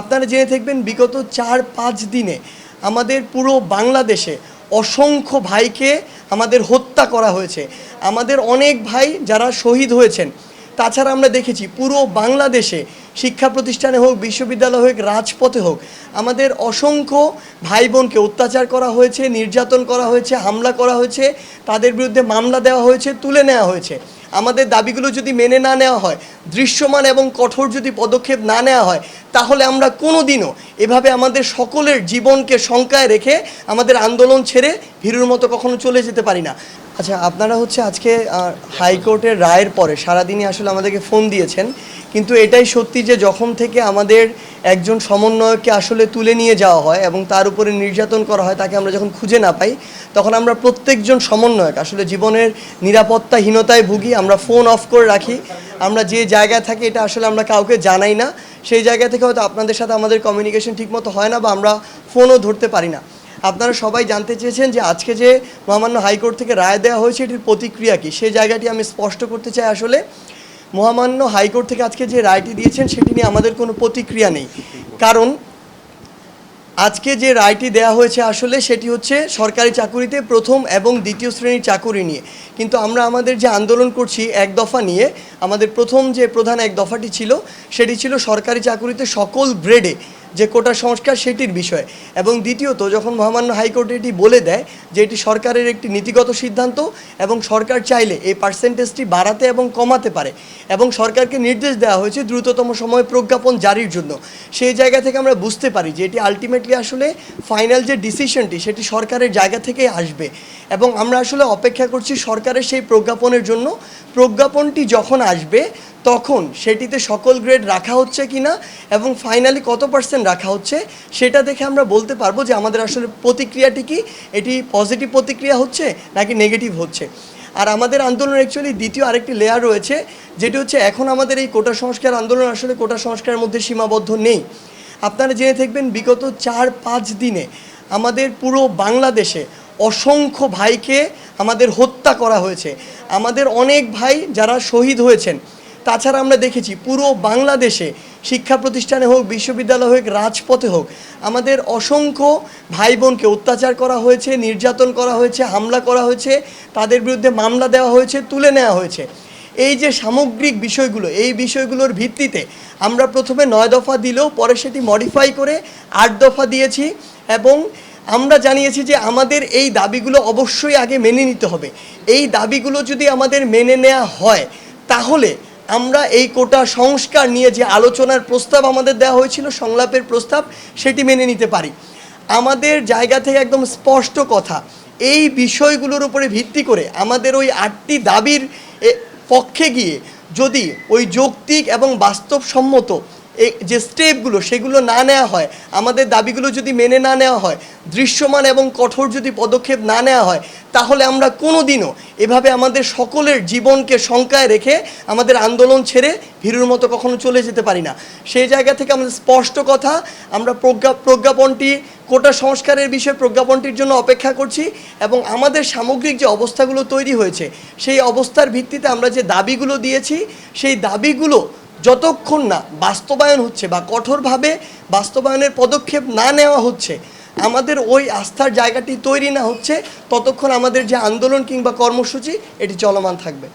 আপনারা জেনে থাকবেন, বিগত চার, পাঁচ দিনে আমাদের পুরো বাংলাদেশে অসংখ্য ভাইকে আমাদের হত্যা করা হয়েছে। আমাদের অনেক ভাই যারা শহীদ হয়েছেন, তাছাড়া আমরা দেখেছি পুরো বাংলাদেশে শিক্ষা প্রতিষ্ঠানে হোক, বিশ্ববিদ্যালয় হোক, রাজপথে হোক, আমাদের অসংখ্য ভাই বোনকে অত্যাচার করা হয়েছে, নির্যাতন করা হয়েছে, হামলা করা হয়েছে, তাদের বিরুদ্ধে মামলা দেওয়া হয়েছে, তুলে নেওয়া হয়েছে। আমাদের দাবিগুলো যদি মেনে না নেওয়া হয়, দৃশ্যমান এবং কঠোর যদি পদক্ষেপ না নেওয়া হয়, তাহলে আমরা কোনো দিনও এভাবে আমাদের সকলের জীবনকে শঙ্কায় রেখে আমাদের আন্দোলন ছেড়ে ভিড়ুর মতো কখনো চলে যেতে পারি না। আচ্ছা আপনারা হচ্ছে আজকে হাইকোর্টের রায়ের পরে সারাদিনই আসলে আমাদেরকে ফোন দিয়েছেন। কিন্তু এটাই সত্যি যে যখন থেকে আমাদের একজন সমন্বয়ককে আসলে তুলে নিয়ে যাওয়া হয় এবং তার উপরে নির্যাতন করা হয় তাকে আমরা যখন খুঁজে না পাই, তখন আমরা প্রত্যেকজন সমন্বয়ক আসলে জীবনের নিরাপত্তাহীনতায় ভুগি, আমরা ফোন অফ করে রাখি। আমরা যে জায়গায় থাকি এটা আসলে আমরা কাউকে জানাই না। সেই জায়গা থেকে হয়তো আপনাদের সাথে আমাদের কমিউনিকেশন ঠিকমতো হয় না বা আমরা ফোনও ধরতে পারি না। আপনারা সবাই জানতে চেয়েছেন যে আজকে যে মহামান্য হাইকোর্ট থেকে রায় দেওয়া হয়েছে, এটির প্রতিক্রিয়া কী? সেই জায়গাটি আমি স্পষ্ট করতে চাই আসলে। মহামান্য হাইকোর্ট থেকে আজকে যে রায়টি দিয়েছেন, সেটি নিয়ে আমাদের কোনো প্রতিক্রিয়া নেই। কারণ আজকে যে রায়টি দেয়া হয়েছে আসলে সেটি হচ্ছে সরকারি চাকুরিতে প্রথম এবং দ্বিতীয় শ্রেণির চাকুরি নিয়ে। কিন্তু আমরা আমাদের যে আন্দোলন করছি এক দফা নিয়ে, আমাদের প্রথম যে প্রধান এক দফাটি ছিল, সেটি ছিল সরকারি চাকুরিতে সকল গ্রেডে যে কোটা সংস্কার সেটির বিষয়। এবং দ্বিতীয়ত, যখন মহামান্য হাইকোর্ট এটি বলে দেয় যে এটি সরকারের একটি নীতিগত সিদ্ধান্ত এবং সরকার চাইলে এই পার্সেন্টেজটি বাড়াতে এবং কমাতে পারে এবং সরকারকে নির্দেশ দেওয়া হয়েছে দ্রুততম সময়ে প্রজ্ঞাপন জারির জন্য। সেই জায়গা থেকে আমরা বুঝতে পারি যে এটি আলটিমেটলি আসলে ফাইনাল যে ডিসিশনটি সেটি সরকারের জায়গা থেকেই আসবে। এবং আমরা আসলে অপেক্ষা করছি সরকারের সেই প্রজ্ঞাপনের জন্য। প্রজ্ঞাপনটি যখন আসবে তখন সেটিতে সকল গ্রেড রাখা হচ্ছে কিনা এবং ফাইনালি কত পার্সেন্ট রাখা হচ্ছে সেটা দেখে আমরা বলতে পারব যে আমাদের আসলে প্রতিক্রিয়াটি কি? এটি পজিটিভ প্রতিক্রিয়া হচ্ছে নাকি নেগেটিভ হচ্ছে? আর আমাদের আন্দোলন অ্যাকচুয়ালি দ্বিতীয় আরেকটি লেয়ার রয়েছে, যেটি হচ্ছে এখন আমাদের এই কোটা সংস্কার আন্দোলন আসলে কোটা সংস্কারের মধ্যে সীমাবদ্ধ নেই। আপনারা জেনে থাকবেন বিগত চার পাঁচ দিনে আমাদের পুরো বাংলাদেশে অসংখ্য ভাইকে আমাদের হত্যা করা হয়েছে। আমাদের অনেক ভাই যারা শহীদ হয়েছেন তাছাড়া আমরা দেখেছি পুরো বাংলাদেশে শিক্ষা প্রতিষ্ঠানে হোক, বিশ্ববিদ্যালয় হোক, রাজপথে হোক, আমাদের অসংখ্য ভাই বোনকে অত্যাচার করা হয়েছে, নির্যাতন করা হয়েছে, হামলা করা হয়েছে, তাদের বিরুদ্ধে মামলা দেওয়া হয়েছে, তুলে নেওয়া হয়েছে। এই যে সামগ্রিক বিষয়গুলো, এই বিষয়গুলোর ভিত্তিতে আমরা প্রথমে নয় দফা দিলেও পরে সেটি মডিফাই করে আট দফা দিয়েছি এবং আমরা জানিয়েছি যে আমাদের এই দাবিগুলো অবশ্যই আগে মেনে নিতে হবে। এই দাবিগুলো যদি আমাদের মেনে নেওয়া হয়, তাহলে আমরা এই কোটা সংস্কার নিয়ে যে আলোচনার প্রস্তাব আমাদের দেওয়া হয়েছিল, সংলাপের প্রস্তাব, সেটি মেনে নিতে পারি। আমাদের জায়গা থেকে একদম স্পষ্ট কথা, এই বিষয়গুলোর উপরে ভিত্তি করে আমাদের ওই আটটি দাবির পক্ষে গিয়ে যদি ওই যৌক্তিক এবং বাস্তবসম্মত এই যে স্টেপগুলো সেগুলো না নেওয়া হয়, আমাদের দাবিগুলো যদি মেনে না নেওয়া হয়, দৃশ্যমান এবং কঠোর যদি পদক্ষেপ না নেওয়া হয়, তাহলে আমরা কোনো দিনও এভাবে আমাদের সকলের জীবনকে শঙ্কায় রেখে আমাদের আন্দোলন ছেড়ে ভীরুর মতো কখনো চলে যেতে পারি না। সেই জায়গা থেকে আমাদের স্পষ্ট কথা, আমরা প্রজ্ঞা, প্রজ্ঞাপনটি, কোটা সংস্কারের বিষয়ে প্রজ্ঞাপনটির জন্য অপেক্ষা করছি এবং আমাদের সামগ্রিক যে অবস্থাগুলো তৈরি হয়েছে, সেই অবস্থার ভিত্তিতে আমরা যে দাবিগুলো দিয়েছি, সেই দাবিগুলো যতক্ষণ না বাস্তবায়ন হচ্ছে বা কঠোরভাবে বাস্তবায়নের পদক্ষেপ না নেওয়া হচ্ছে, আমাদের ওই আস্থার জায়গাটি তৈরি না হচ্ছে, ততক্ষণ আমাদের যে আন্দোলন কিংবা কর্মসূচি, এটি চলমান থাকবে।